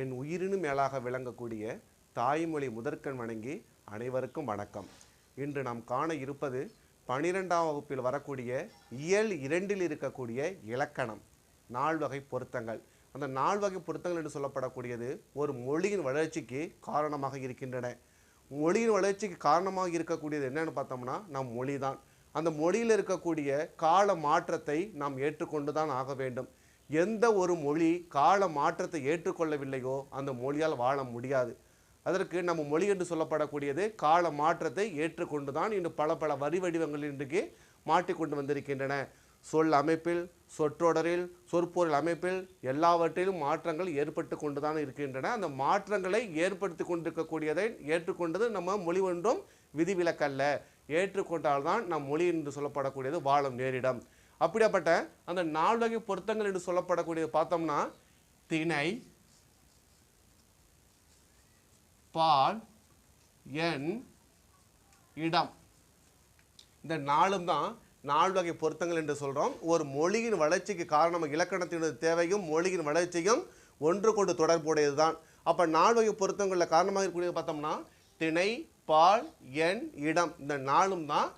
என் உயிரினும் மேலாக விளங்கக்கூடிய தாய்மொழி முதற்கண் வணங்கி அனைவருக்கும் வணக்கம். இன்று நாம் காண இருப்பது பனிரெண்டாம் வகுப்பில் வரக்கூடிய இயல் இரண்டில் இருக்கக்கூடிய இலக்கணம் நால்வகை பொருத்தங்கள். அந்த நால்வகை பொருத்தங்கள் என்று சொல்லப்படக்கூடியது ஒரு மொழியின் வளர்ச்சிக்கு காரணமாக இருக்கின்றன. மொழியின் வளர்ச்சிக்கு காரணமாக இருக்கக்கூடியது என்னென்னு பார்த்தோம்னா நம் மொழி தான் அந்த மொழியில் இருக்கக்கூடிய கால மாற்றத்தை நாம் ஏற்றுக்கொண்டு தான் ஆக வேண்டும். எந்த ஒரு மொழி கால மாற்றத்தை ஏற்றுக்கொள்ளவில்லையோ அந்த மொழியால் வாழ முடியாது. அதற்கு நம்ம மொழி என்று சொல்லப்படக்கூடியது கால மாற்றத்தை ஏற்றுக்கொண்டு தான் இன்று பல பல வரி வடிவங்கள் இன்றைக்கு மாட்டிக்கொண்டு வந்திருக்கின்றன. சொல் அமைப்பில் சொற்றொடரில் சொற்பொருள் அமைப்பில் எல்லாவற்றிலும் மாற்றங்கள் ஏற்பட்டு கொண்டு தான் இருக்கின்றன. அந்த மாற்றங்களை ஏற்படுத்தி கொண்டிருக்கக்கூடியதை ஏற்றுக்கொண்டது நம்ம மொழி ஒன்றும் விதிவிலக்கல்ல. ஏற்றுக்கொண்டால்தான் நம் மொழி என்று சொல்லப்படக்கூடியது வாழும் நேரிடம். அப்படியாப்பட்ட அந்த நால்வகை பொருத்தங்கள் என்று சொல்லப்படக்கூடியது பார்த்தோம்னா திணை பால் எண் இடம். இந்த நாளும் தான் நாலு வகை பொருத்தங்கள் என்று சொல்கிறோம் ஒரு மொழியின் வளர்ச்சிக்கு காரணம் இலக்கணத்தினுடைய தேவையும் மொழியின் வளர்ச்சியும் ஒன்று கொண்டு தொடர்புடையது தான். அப்போ நாலு வகை பொருத்தங்களில் காரணமாக இருக்கக்கூடியது பார்த்தோம்னா திணை பால் எண் இடம். இந்த நாளும் தான்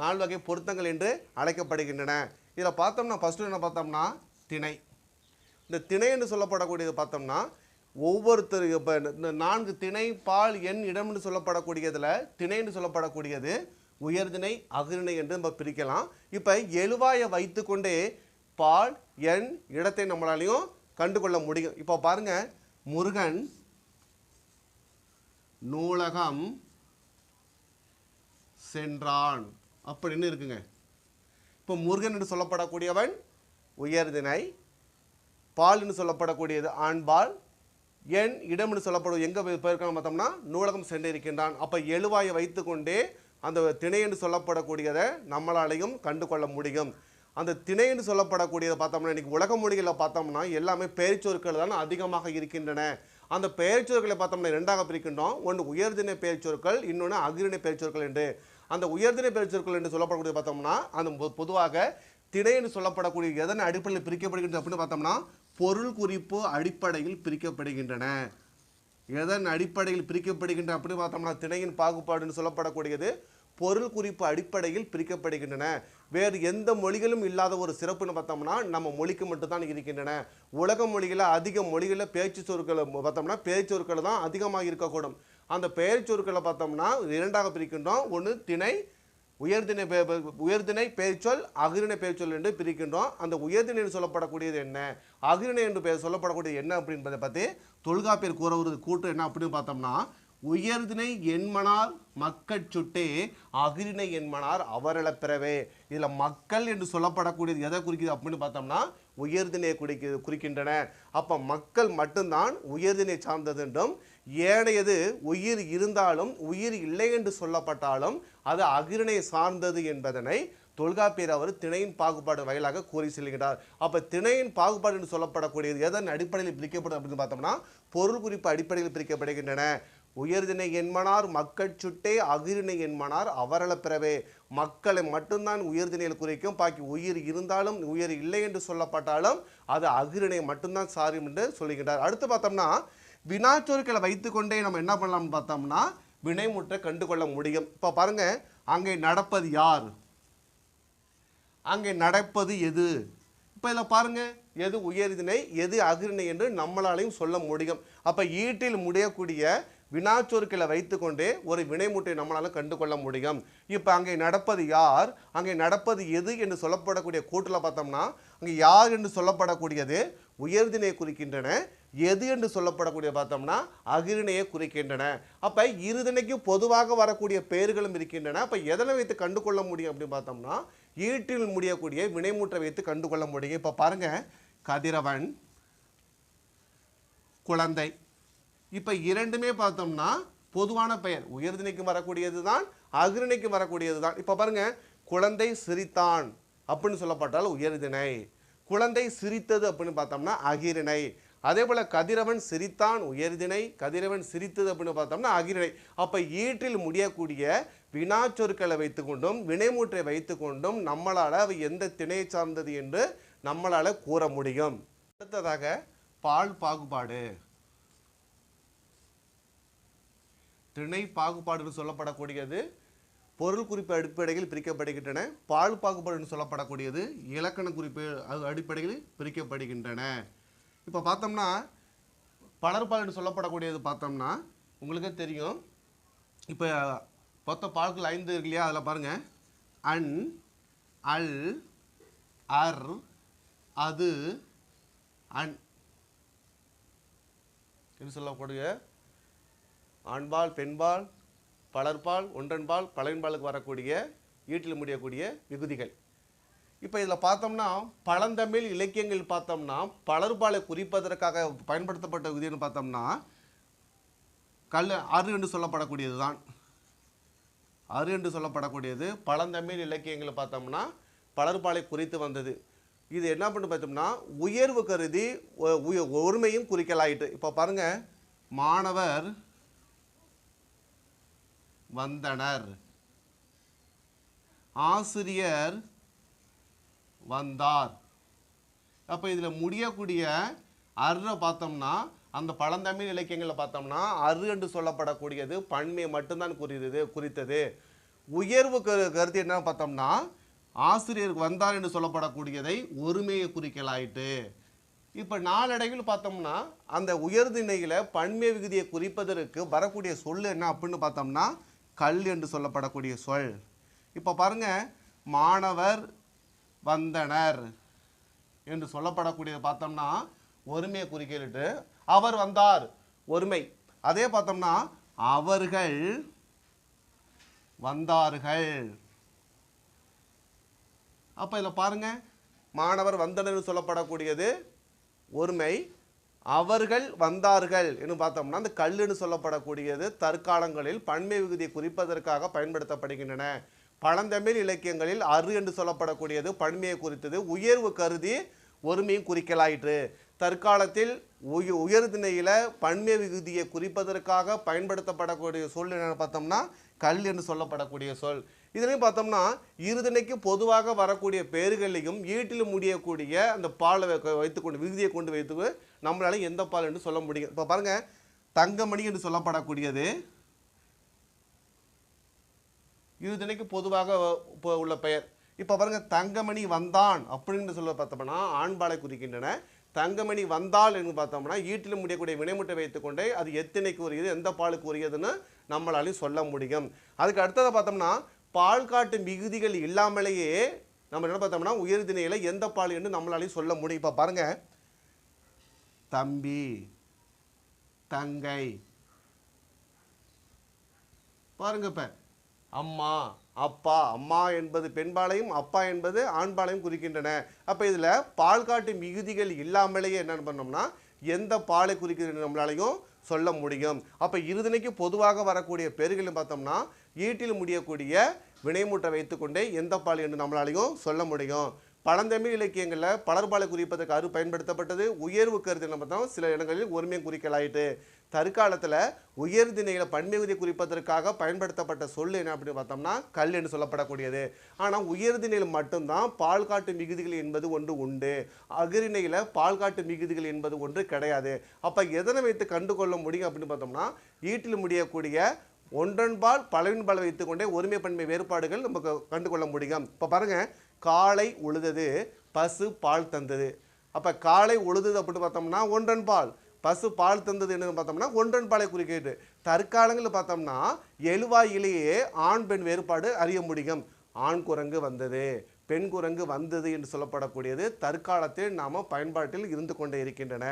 நாலு வகை பொருத்தங்கள் என்று அழைக்கப்படுகின்றன. இதில் பார்த்தோம்னா ஃபஸ்ட்டு என்ன பார்த்தோம்னா திணை. இந்த திணை என்று சொல்லப்படக்கூடியது பார்த்தோம்னா ஒவ்வொருத்தர் இப்போ இந்த நான்கு திணை பால் எண் இடம் என்று சொல்லப்படக்கூடியதில் திணை என்று சொல்லப்படக்கூடியது உயர்திணை அகிர்ணை என்று நம்ம பிரிக்கலாம். இப்போ எழுவாயை வைத்துக்கொண்டே பால் எண் இடத்தை நம்மளாலையும் கண்டுகொள்ள முடியும். இப்போ பாருங்கள் முருகன் நூலகம் சென்றான். அப்படின்னு இருக்குங்க? இப்போ முருகன் என்று சொல்லப்படக்கூடியவன் உயர்திணை பால் என்று சொல்லப்படக்கூடியது ஆண்பால் என் இடம் என்று சொல்லப்படும் எங்கே போயிருக்காங்க பார்த்தோம்னா நூலகம் சென்றிருக்கின்றான். அப்போ எழுவாயை வைத்துக்கொண்டே அந்த திணை என்று சொல்லப்படக்கூடியதை நம்மளாலையும் கண்டு கொள்ள முடியும். அந்த திணை என்று சொல்லப்படக்கூடியதை பார்த்தோம்னா இன்னைக்கு உலக மொழிகளில் பார்த்தோம்னா எல்லாமே பெயர்ச்சொற்கள் தான் அதிகமாக இருக்கின்றன. அந்த பெயர்ச்சொற்களை பார்த்தோம்னா ரெண்டாக பிரிக்கின்றோம். ஒன்று உயர்திணை பெயர்ச்சொற்கள் இன்னொன்று அகிரிணை பெயர்ச்சொற்கள் என்று. அந்த உயர்திணை பெயர்ச்சொற்கள் என்று சொல்லப்படக்கூடிய பார்த்தோம்னா அந்த பொதுவாக திணை என்று சொல்லப்படக்கூடிய எதன் அடிப்படையில் பிரிக்கப்படுகின்றது அப்படின்னு பார்த்தோம்னா பொருள் குறிப்பு அடிப்படையில் பிரிக்கப்படுகின்றன. எதன் அடிப்படையில் பிரிக்கப்படுகின்ற அப்படின்னு பார்த்தோம்னா திணையின் பாகுபாடுன்னு சொல்லப்படக்கூடியது பொருள் குறிப்பு அடிப்படையில் பிரிக்கப்படுகின்றன. வேறு எந்த மொழிகளும் இல்லாத ஒரு சிறப்புன்னு பார்த்தோம்னா நம்ம மொழிக்கு மட்டும்தான் இருக்கின்றன. உலக மொழிகளில் அதிக மொழிகளில் பேச்சு சொற்கள் பார்த்தோம்னா பேச்சொற்கள் தான் அதிகமாக இருக்கக்கூடும். அந்த பெயர்ச்சொற்களை பார்த்தோம்னா இரண்டாக பிரிக்கின்றோம். ஒன்று திணை உயர்திணை உயர்திணை பெயர்ச்சொல் அகிரிணை பெயர்ச்சொல் என்று பிரிக்கின்றோம். அந்த உயர்திணை என்று சொல்லப்படக்கூடியது என்ன? அகிரிணை என்று பெயர் சொல்லப்படக்கூடியது என்ன அப்படின்றத பற்றி தொல்காப்பியர் கூற ஒரு கூட்டு என்ன அப்படின்னு பார்த்தோம்னா உயர்திணை என்மனார் மக்கள் சுட்டே அகிரிணை என்மனார் அவரள பிறவே. இதில் மக்கள் என்று சொல்லப்படக்கூடியது எதை குறிக்குது அப்படின்னு பார்த்தோம்னா உயர்திணையை குறிக்க குறிக்கின்றன. அப்போ மக்கள் மட்டும்தான் உயர்திணை சார்ந்தது என்றும் ஏனையது உயிர் இருந்தாலும் உயிர் இல்லை என்று சொல்லப்பட்டாலும் அது அகிரணை சார்ந்தது என்பதனை தொல்காப்பியர் அவர் திணையின் பாகுபாடு வயலாக கூறி செல்கிறார் அப்போ திணையின் பாகுபாடு என்று சொல்லப்படக்கூடியது எதன் அடிப்படையில் பிரிக்கப்படும் அப்படின்னு பார்த்தோம்னா பொருள் குறிப்பு அடிப்படையில் பிரிக்கப்படுகின்றன. உயர்திணை என்மனார் மக்கள் சுட்டே அகிரினை என்மனார் அவரள பிறவே. மக்களை மட்டும்தான் உயர்தினையில் குறிக்கும். பாக்கி உயிர் இருந்தாலும் உயிர் இல்லை என்று சொல்லப்பட்டாலும் அது அகிரினை மட்டும்தான் சாரும் என்று சொல்லுகின்றார் அடுத்து பார்த்தோம்னா வினாச்சொற்களை வைத்துக்கொண்டே நம்ம என்ன பண்ணலாம்னு பார்த்தோம்னா வினைமுற்றை கண்டு கொள்ள முடியும். இப்போ பாருங்க அங்கே நடப்பது யார்? அங்கே நடப்பது எது? இப்போ இதில் பாருங்க எது உயர்தினை எது அகிரிணை என்று நம்மளாலையும் சொல்ல முடியும். அப்போ ஈட்டில் முடியக்கூடிய வினாச்சொற்களை வைத்துக்கொண்டே ஒரு வினைமுட்டை நம்மளால கண்டு கொள்ள முடியும். இப்போ அங்கே நடப்பது யார்? அங்கே நடப்பது எது என்று சொல்லப்படக்கூடிய கூட்டில் பார்த்தோம்னா அங்கே யார் என்று சொல்லப்படக்கூடியது உயர்தினை குறிக்கின்றன. எது என்று சொல்லப்படக்கூடிய பார்த்தோம்னா அகிரிணையை குறிக்கின்றன. அப்போ இருதனைக்கும் பொதுவாக வரக்கூடிய பெயர்களும் இருக்கின்றன. அப்போ எதனை வைத்து கண்டுகொள்ள முடியும் அப்படின்னு பார்த்தோம்னா ஈட்டில் முடியக்கூடிய வினைமூற்றை வைத்து கண்டு கொள்ள முடியும். இப்போ பாருங்கள் கதிரவன் குழந்தை. இப்போ இரண்டுமே பார்த்தோம்னா பொதுவான பெயர். உயர்திணைக்கு வரக்கூடியது தான் அகிரிணைக்கு வரக்கூடியது தான் இப்போ பாருங்க குழந்தை சிரித்தான் அப்படின்னு சொல்லப்பட்டால் உயர்திணை. குழந்தை சிரித்தது அப்படின்னு பார்த்தோம்னா அகிரிணை. அதே போல் கதிரவன் சிரித்தான் உயர்தினை கதிரவன் சிரித்தது அப்படின்னு பார்த்தோம்னா அகிரிணை அப்போ ஈற்றில் முடியக்கூடிய வினாச்சொற்களை வைத்துக்கொண்டும் வினைமூற்றை வைத்துக்கொண்டும் நம்மளால் அவை எந்த திணையை சார்ந்தது என்று நம்மளால் கூற முடியும். அடுத்ததாக பால் பாகுபாடு. திணை பாகுபாடுன்னு சொல்லப்படக்கூடியது பொருள் குறிப்பு அடிப்படையில் பிரிக்கப்படுகின்றன. பால் பாகுபாடுன்னு சொல்லப்படக்கூடியது இலக்கண குறிப்பு அடிப்படையில் பிரிக்கப்படுகின்றன. இப்போ பார்த்தோம்னா பலர்பால்னு சொல்லப்படக்கூடியது பார்த்தோம்னா உங்களுக்கே தெரியும். இப்போ மொத்த பால்கள் ஐந்து இருக்கு இல்லையா? அதில் பாருங்கள் அன் அல் அர் அது அன். என்று சொல்லக்கூடிய ஆண்பால் பெண்பால் பலர்பால் ஒன்றன்பால் பழையன்பாலுக்கு வரக்கூடிய ஈட்டில் முடியக்கூடிய விகுதிகள். இப்போ இதில் பார்த்தோம்னா பழந்தமிழ் இலக்கியங்கள் பார்த்தோம்னா பலர்பாலை குறிப்பதற்காக பயன்படுத்தப்பட்ட விதின்னு பார்த்தோம்னா கல் அரு என்று சொல்லப்படக்கூடியது தான் அரு என்று சொல்லப்படக்கூடியது. பழந்தமிழ் இலக்கியங்களை பார்த்தோம்னா பலர்பாலை குறித்து வந்தது. இது என்ன பண்ணி பார்த்தோம்னா உயர்வு கருதி ஒருமையும் குறிக்கலாயிட்டு. இப்போ பாருங்கள் மாணவர் வந்தனர். ஆசிரியர் வந்தார். அப்போ இதில் முடியக்கூடிய அருவை பார்த்தோம்னா அந்த பழந்தமிழ் இலக்கியங்களில் பார்த்தோம்னா அரு என்று சொல்லப்படக்கூடியது பன்மையை மட்டும்தான் குறித்தது குறித்தது. உயர்வு கரு கருத்து என்ன பார்த்தோம்னா ஆசிரியர் வந்தார் என்று சொல்லப்படக்கூடியதை ஒருமையை குறிக்கலாயிட்டு. இப்போ நாளடைவில் பார்த்தோம்னா அந்த உயர்திணையில் பன்மை விகுதியை குறிப்பதற்கு வரக்கூடிய சொல் என்ன அப்படின்னு பார்த்தோம்னா கல் என்று சொல்லப்படக்கூடிய சொல். இப்போ பாருங்க மாணவர் வந்தனர் என்று சொல்லப்படக்கூடியது பார்த்தோம்னா ஒருமையை குறிக்கிட்டு அவர் வந்தார். ஒருமை. அதே பார்த்தோம்னா அவர்கள் வந்தார்கள். அப்போ இதில் பாருங்க மாணவர் வந்தனர் சொல்லப்படக்கூடியது ஒருமை. அவர்கள் வந்தார்கள் என்று பார்த்தோம்னா அந்த கல்லுன்னு சொல்லப்படக்கூடியது தற்காலங்களில் பன்மை விகுதியை குறிப்பதற்காக பயன்படுத்தப்படுகின்றன. பழந்தமிழ் இலக்கியங்களில் அரு என்று சொல்லப்படக்கூடியது பன்மையை குறித்தது. உயர்வு கருதி ஒருமையும் குறிக்கலாயிற்று. தற்காலத்தில் உய உயர்திணையில் பன்மை விகுதியை குறிப்பதற்காக பயன்படுத்தப்படக்கூடிய சொல் என்னன்னு பார்த்தோம்னா கல் என்று சொல்லப்படக்கூடிய சொல். இதுலையும் பார்த்தோம்னா இருதிணைக்கு பொதுவாக வரக்கூடிய பெயர்களையும் ஈட்டில் முடியக்கூடிய அந்த பாலை வைக்க- வைத்துக்கொண்டு விகுதியை கொண்டு வைத்து நம்மளால எந்த பால் என்று சொல்ல முடியும். இப்போ பாருங்கள் தங்கமணி என்று சொல்லப்படக்கூடியது. இருதிணைக்கு பொதுவாக இப்போ உள்ள பெயர். இப்போ பாருங்க தங்கமணி வந்தான் அப்படின்னு சொல்ல பார்த்தோம்னா ஆண்பாலை குறிக்கின்றன. தங்கமணி வந்தால் என்று பார்த்தோம்னா ஈட்டில் முடியக்கூடிய வினைமுட்டை வைத்துக்கொண்டே அது எத்தனைக்கு உரியது எந்த பாலுக்கு உரியதுன்னு நம்மளாலையும் சொல்ல முடியும். அதுக்கு அடுத்ததை பார்த்தோம்னா பால் காட்டு மிகுதிகள் இல்லாமலேயே நம்ம என்ன பார்த்தோம்னா உயர்திணையில் எந்த பால் என்று நம்மளாலையும் சொல்ல முடியும். இப்போ பாருங்கள் தம்பி தங்கை. பாருங்க இப்போ அம்மா அப்பா அம்மா என்பது பெண்பாளையும் அப்பா என்பது ஆண்பாளையும் குறிக்கின்றன. அப்போ இதில் பால் காட்டு மிகுதிகள் இல்லாமலேயே என்ன பண்ணோம்னா எந்த பாலை குறிக்கிறது நம்மளாலையும் சொல்ல முடியும். அப்போ இருதினைக்கு பொதுவாக வரக்கூடிய பெருகளும் பார்த்தோம்னா ஈட்டில் முடியக்கூடிய வினைமுட்டை வைத்துக்கொண்டே எந்த பால் என்று நம்மளாலையும் சொல்ல முடியும். பழந்தமிழ் இலக்கியங்களில் பலர்பாலை குறிப்பதற்கு அரு பயன்படுத்தப்பட்டது. உயர்வு கருத்து என்ன பார்த்தோம்? சில இடங்களில் ஒருமையை குறிக்கலாயிட்டு. தற்காலத்தில் உயர்திணையில் பன்மிகுதி குறிப்பதற்காக பயன்படுத்தப்பட்ட சொல் என்ன அப்படின்னு பார்த்தோம்னா கல் என்று சொல்லப்படக்கூடியது. ஆனால் உயர்திணையில் மட்டும்தான் பால் காட்டு மிகுதிகள் என்பது ஒன்று உண்டு. அகிரிணையில் பால் காட்டு மிகுதிகள் என்பது ஒன்று கிடையாது. அப்போ எதனை வைத்து கண்டு கொள்ள முடியும் அப்படின்னு பார்த்தோம்னா ஈட்டில் முடியக்கூடிய ஒன்றன்பால் பலவின்பால் வைத்துக்கொண்டே ஒருமை பன்மை வேறுபாடுகள் நமக்கு கண்டு கொள்ள முடியும். இப்போ பாருங்கள் காலை உழுதது பசு பால் தந்தது. அப்போ காளை உழுது அப்படின்னு பார்த்தோம்னா ஒன்றன் பால் பசு பால் தந்தது என்னன்னு பார்த்தோம்னா ஒன்றன் பாலை குறிக்கிறது தற்காலங்களில் பார்த்தோம்னா எழுவாயிலேயே ஆண் பெண் வேறுபாடு அறிய முடியும். ஆண் குரங்கு வந்தது பெண் குரங்கு வந்தது என்று சொல்லப்படக்கூடியது தற்காலத்தில் நாம் பயன்பாட்டில் இருந்து கொண்டே இருக்கின்றன.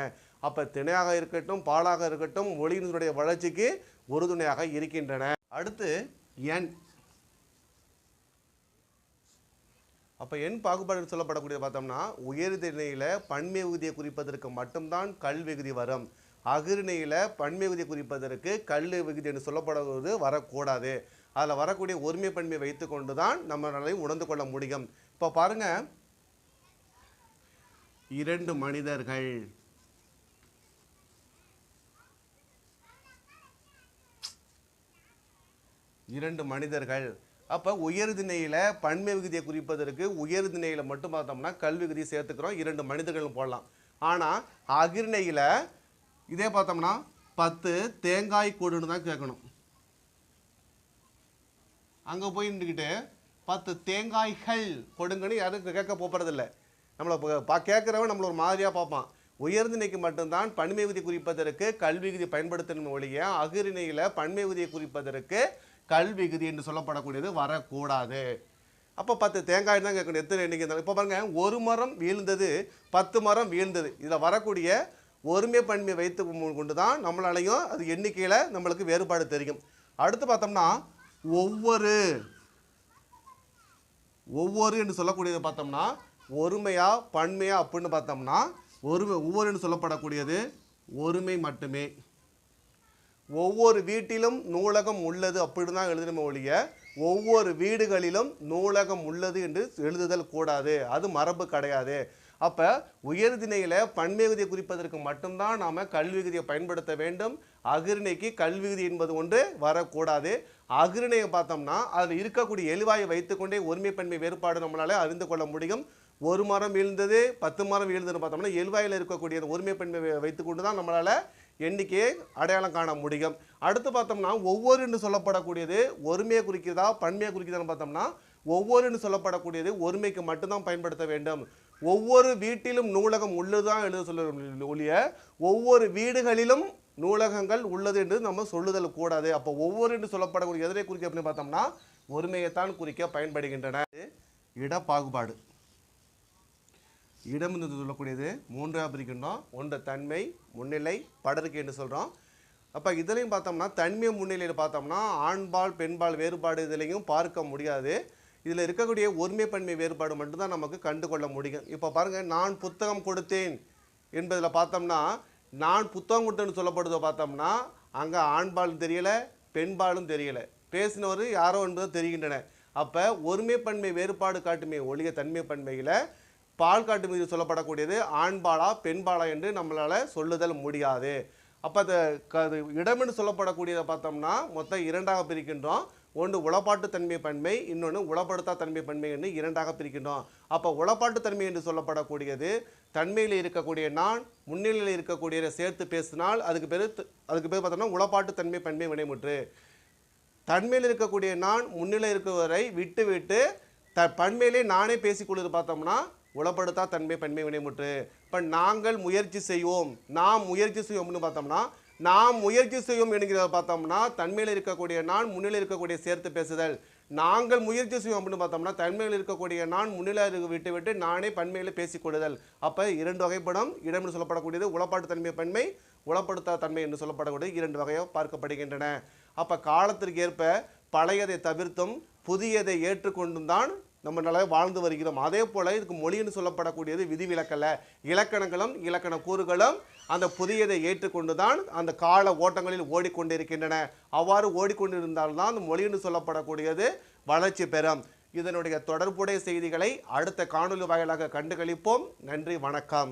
அப்போ திணையாக இருக்கட்டும் பாலாக இருக்கட்டும் மொழியினுடைய வளர்ச்சிக்கு உறுதுணையாக இருக்கின்றன. அடுத்து எண் அப்போ எண் பாகுபாடு சொல்லப்படக்கூடிய பார்த்தோம்னா உயர்திணையில் பன்மை குறிப்பதற்கு மட்டும்தான் கல் விகுதி வரும். அகிர்ணையில் பன்மை குறிப்பதற்கு கல் விகுதி என்று சொல்லப்படுவது வரக்கூடாது. அதில் வரக்கூடிய ஒருமை பன்மை வைத்துக்கொண்டு தான் நம்மளாலையும் உணர்ந்து கொள்ள முடியும். இப்போ பாருங்கள் இரண்டு மனிதர்கள். இரண்டு மனிதர்கள். அப்போ உயர்திணையில் பன்மை விகுதியை குறிப்பதற்கு உயர்திணையில் மட்டும் பார்த்தோம்னா கல்வி விகுதியை சேர்த்துக்கிறோம். இரண்டு மனிதர்களும் போடலாம். ஆனால் அகிர்ணையில் இதே பார்த்தோம்னா பத்து தேங்காய் கூடுன்னு தான் கேட்கணும். அங்கே போய் நின்றுக்கிட்டு பத்து தேங்காய்கள் கொடுங்கன்னு யாரும் கேட்க போகிறதில்ல நம்மளை பா கேட்குறவன் நம்மளை ஒரு மாதிரியாக பார்ப்பான். உயர்திணைக்கு மட்டும்தான் பன்மை விதி குறிப்பதற்கு கல்வி விதி பயன்படுத்தணும் ஒழிய அகிரிணையில் பன்மை விதியை குறிப்பதற்கு கல்விகுதி என்று சொல்லப்படக்கூடியது வரக்கூடாது. அப்போ பத்து தேங்காய் தான் கேட்கணும். எத்தனை எண்ணிக்கை இப்போ பாருங்கள் ஒரு மரம் வீழ்ந்தது பத்து மரம் வீழ்ந்தது. இதில் வரக்கூடிய ஒருமை பன்மை வைத்து கொண்டு தான் நம்மளாலையும் அது எண்ணிக்கையில் நம்மளுக்கு வேறுபாடு தெரியும். அடுத்து பார்த்தோம்னா ஒவ்வொரு ஒவ்வொரு என்று சொல்லக்கூடியது பார்த்தோம்னா ஒருமையா பன்மையா அப்படின்னு பார்த்தோம்னா ஒருமை ஒவ்வொரு என்று சொல்லப்படக்கூடியது ஒருமை மட்டுமே. ஒவ்வொரு வீட்டிலும் நூலகம் உள்ளது அப்படின்னு தான் எழுதணுமே ஒழிய ஒவ்வொரு வீடுகளிலும் நூலகம் உள்ளது என்று எழுதுதல் கூடாது. அது மரபு கிடையாது. அப்போ உயர்திணையில் பன்மிகுதியை குறிப்பதற்கு மட்டும்தான் நாம் கல்விகுதியை பயன்படுத்த வேண்டும். அகிரிணைக்கு கல்வி என்பது ஒன்று வரக்கூடாது. அகிரிணையை பார்த்தோம்னா அதில் இருக்கக்கூடிய எளிவாயை வைத்துக்கொண்டே ஒருமை பன்மை வேறுபாடு நம்மளால் அறிந்து கொள்ள முடியும். ஒரு மரம் வீழ்ந்தது பத்து மரம் வீழ்ந்ததுன்னு பார்த்தோம்னா எல்வாயில் இருக்கக்கூடிய அந்த ஒருமை வைத்துக்கொண்டு தான் நம்மளால் எண்ணிக்கையை அடையாளம் காண முடியும். அடுத்து பார்த்தோம்னா ஒவ்வொருன்னு சொல்லப்படக்கூடியது ஒருமையை குறிக்கிறதா பன்மையை குறிக்கிறதான்னு பார்த்தோம்னா ஒவ்வொருன்னு சொல்லப்படக்கூடியது ஒருமைக்கு மட்டும்தான் பயன்படுத்த வேண்டும். ஒவ்வொரு வீட்டிலும் நூலகம் உள்ளதுதான் எழுத சொல்ல ஒழிய ஒவ்வொரு வீடுகளிலும் நூலகங்கள் உள்ளது என்று நம்ம சொல்லுதல் கூடாது. அப்போ ஒவ்வொரு என்று சொல்லப்படக்கூடிய எதிரை குறிக்க அப்படின்னு பார்த்தோம்னா ஒருமையைத்தான் குறிக்க பயன்படுகின்றன. இடப்பாகுபாடு. இடம் என்று சொல்லக்கூடியது மூன்றாக பிரிக்கணும் ஒன்று தன்மை முன்னிலை படருக்கு என்று சொல்கிறோம் அப்போ இதுலையும் பார்த்தோம்னா தன்மை முன்னிலையில் பார்த்தோம்னா ஆண்பால் பெண்பால் வேறுபாடு இதுலையும் பார்க்க முடியாது. இதில் இருக்கக்கூடிய ஒருமை பன்மை வேறுபாடு மட்டும்தான் நமக்கு கண்டு கொள்ள முடியும். இப்போ பாருங்கள் நான் புத்தகம் கொடுத்தேன் என்பதில் பார்த்தோம்னா நான் புத்தகம் கொடுத்தேன்னு சொல்லப்படுதோ பார்த்தோம்னா அங்கே ஆண்பாலும் தெரியலை பெண்பாலும் தெரியலை. பேசினவர் யாரோ என்பது தெரிகின்றன அப்போ ஒருமை பன்மை வேறுபாடு காட்டுமே ஒழிய தன்மை பன்மையில் பால் காட்டு மீது சொல்லப்படக்கூடியது ஆண்பாலா பெண்பாலா என்று நம்மளால் சொல்லுதல் முடியாது. அப்போ அந்த க அது இடமென்று சொல்லப்படக்கூடியதை பார்த்தோம்னா மொத்தம் இரண்டாக பிரிக்கின்றோம். ஒன்று உளப்பாட்டு தன்மை பன்மை இன்னொன்று உளப்படுத்தா தன்மை பன்மை என்று இரண்டாக பிரிக்கின்றோம். அப்போ உளப்பாட்டு தன்மை என்று சொல்லப்படக்கூடியது தன்மையில் இருக்கக்கூடிய நான் முன்னிலையில் இருக்கக்கூடியதை சேர்த்து பேசினால் அதுக்கு பேர் அதுக்கு பேர் பார்த்தோம்னா உளப்பாட்டு தன்மை பன்மை வினைமுற்று. தன்மையில் இருக்கக்கூடிய நான் முன்னிலை இருக்கிறவரை விட்டு விட்டு த பன்மையிலே நானே பேசிக்கொள்வது பார்த்தோம்னா உளப்படுத்தா தன்மை பன்மை வினைமுற்று இப்போ நாங்கள் முயற்சி செய்வோம். நாம் முயற்சி செய்வோம்னு பார்த்தோம்னா நாம் முயற்சி செய்வோம் என்கிறத பார்த்தோம்னா தன்மையில் இருக்கக்கூடிய நான் முன்னிலை இருக்கக்கூடிய சேர்த்து பேசுதல். நாங்கள் முயற்சி செய்வோம் அப்படின்னு பார்த்தோம்னா தன்மையில் இருக்கக்கூடிய நான் முன்னிலை விட்டு விட்டு நானே பன்மையில் பேசிக்கொள்ளுதல். அப்போ இரண்டு வகைப்படம். இடம் என்று சொல்லப்படக்கூடியது உளப்பாட்டு தன்மை பன்மை உளப்படுத்தா தன்மை என்று சொல்லப்படக்கூடிய இரண்டு வகையாக பார்க்கப்படுகின்றன. அப்போ காலத்திற்கு ஏற்ப பழையதை தவிர்த்தும் புதியதை ஏற்றுக்கொண்டும் தான் நம்ம நல்லா வாழ்ந்து வருகிறோம். அதே போல் இதுக்கு மொழின்னு சொல்லப்படக்கூடியது விதிவிலக்கல்ல. இலக்கணங்களும் இலக்கண கூறுகளும் அந்த புதியதை ஏற்றுக்கொண்டு தான் அந்த கால ஓட்டங்களில் ஓடிக்கொண்டிருக்கின்றன. அவ்வாறு ஓடிக்கொண்டிருந்தால்தான் அந்த மொழின்னு சொல்லப்படக்கூடியது வளர்ச்சி பெறும். இதனுடைய தொடர்புடைய செய்திகளை அடுத்த காணொலி வாயிலாக கண்டுகளிப்போம். நன்றி வணக்கம்.